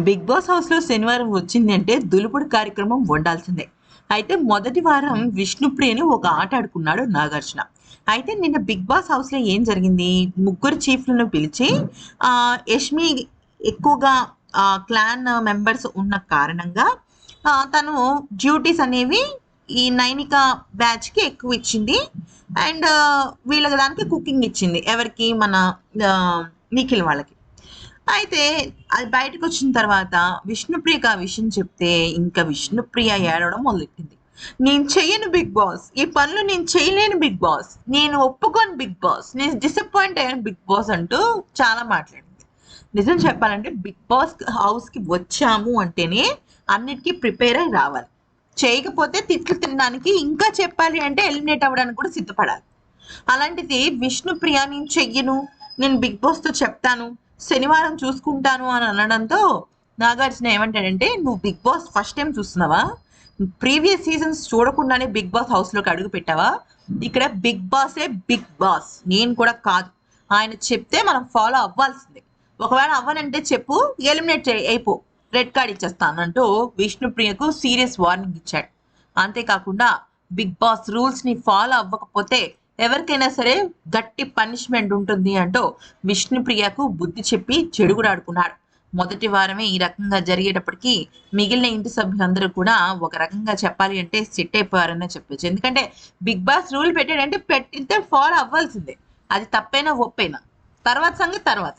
Big boss హౌస్లో శనివారం వచ్చిందంటే దులుపుడు కార్యక్రమం వండాల్సిందే. అయితే మొదటి వారం విష్ణుప్రియని ఒక ఆట ఆడుకున్నాడు నాగార్జున. అయితే నిన్న బిగ్ బాస్ హౌస్లో ఏం జరిగింది? ముగ్గురు చీఫ్లను పిలిచి ఆ, యష్మి ఎక్కువగా క్లాన్ మెంబర్స్ ఉన్న కారణంగా తను డ్యూటీస్ అనేవి ఈ నైనిక బ్యాచ్కి ఎక్కువ ఇచ్చింది. అండ్ వీళ్ళ దానికి కుకింగ్ ఇచ్చింది. ఎవరికి? మన నిఖిల్ వాళ్ళకి. అయితే అది బయటకు వచ్చిన తర్వాత విష్ణుప్రియకి ఆ విషయం చెప్తే ఇంకా విష్ణుప్రియ ఏడవడం మొదలెట్టింది. నేను చెయ్యను బిగ్ బాస్. ఈ పనులు నేను చేయలేను బిగ్ బాస్. నేను ఒప్పుకోను బిగ్ బాస్. నేను డిసప్పాయింట్ అయ్యాను బిగ్ బాస్ అంటూ చాలా మాట్లాడింది. నిజం చెప్పాలంటే బిగ్ బాస్ హౌస్కి వచ్చాము అంటేనే అన్నిటికీ ప్రిపేర్ అయి రావాలి. చేయకపోతే తిట్లు తినడానికి ఇంకా చెప్పాలి అంటే ఎలిమినేట్ అవ్వడానికి కూడా సిద్ధపడాలి. అలాంటిది విష్ణుప్రియ నేను చెయ్యను. నేను బిగ్ బాస్తో చెప్తాను. శనివారం చూసుకుంటాను అని అనడంతో నాగార్జున ఏమంటాడంటే నువ్వు బిగ్ బాస్ ఫస్ట్ టైం చూస్తున్నావా? ప్రీవియస్ సీజన్స్ చూడకుండానే బిగ్ బాస్ హౌస్లోకి అడుగు పెట్టావా? ఇక్కడ బిగ్ బాసే బిగ్ బాస్. నేను కూడా కాదు. ఆయన చెప్తే మనం ఫాలో అవ్వాల్సిందే. ఒకవేళ అవ్వనంటే చెప్పు ఎలిమినేట్ అయిపో. రెడ్ కార్డ్ ఇచ్చేస్తాను అంటూ విష్ణుప్రియకు సీరియస్ వార్నింగ్ ఇచ్చాడు. అంతేకాకుండా బిగ్ బాస్ రూల్స్ని ఫాలో అవ్వకపోతే ఎవరికైనా సరే గట్టి పనిష్మెంట్ ఉంటుంది అంటూ విష్ణుప్రియకు బుద్ధి చెప్పి చెడుగుడాడుకున్నాడు మొదటి వారమే ఈ రకంగా జరిగేటప్పటికి మిగిలిన ఇంటి సభ్యులందరూ కూడా ఒక రకంగా చెప్పాలి అంటే సెట్ అయిపోయారనే చెప్పొచ్చు. ఎందుకంటే బిగ్ బాస్ రూల్ పెట్టాడంటే పెట్టితే ఫాలో అవ్వాల్సిందే. అది తప్పైనా ఒప్పైనా. తర్వాత సంగతి తర్వాత.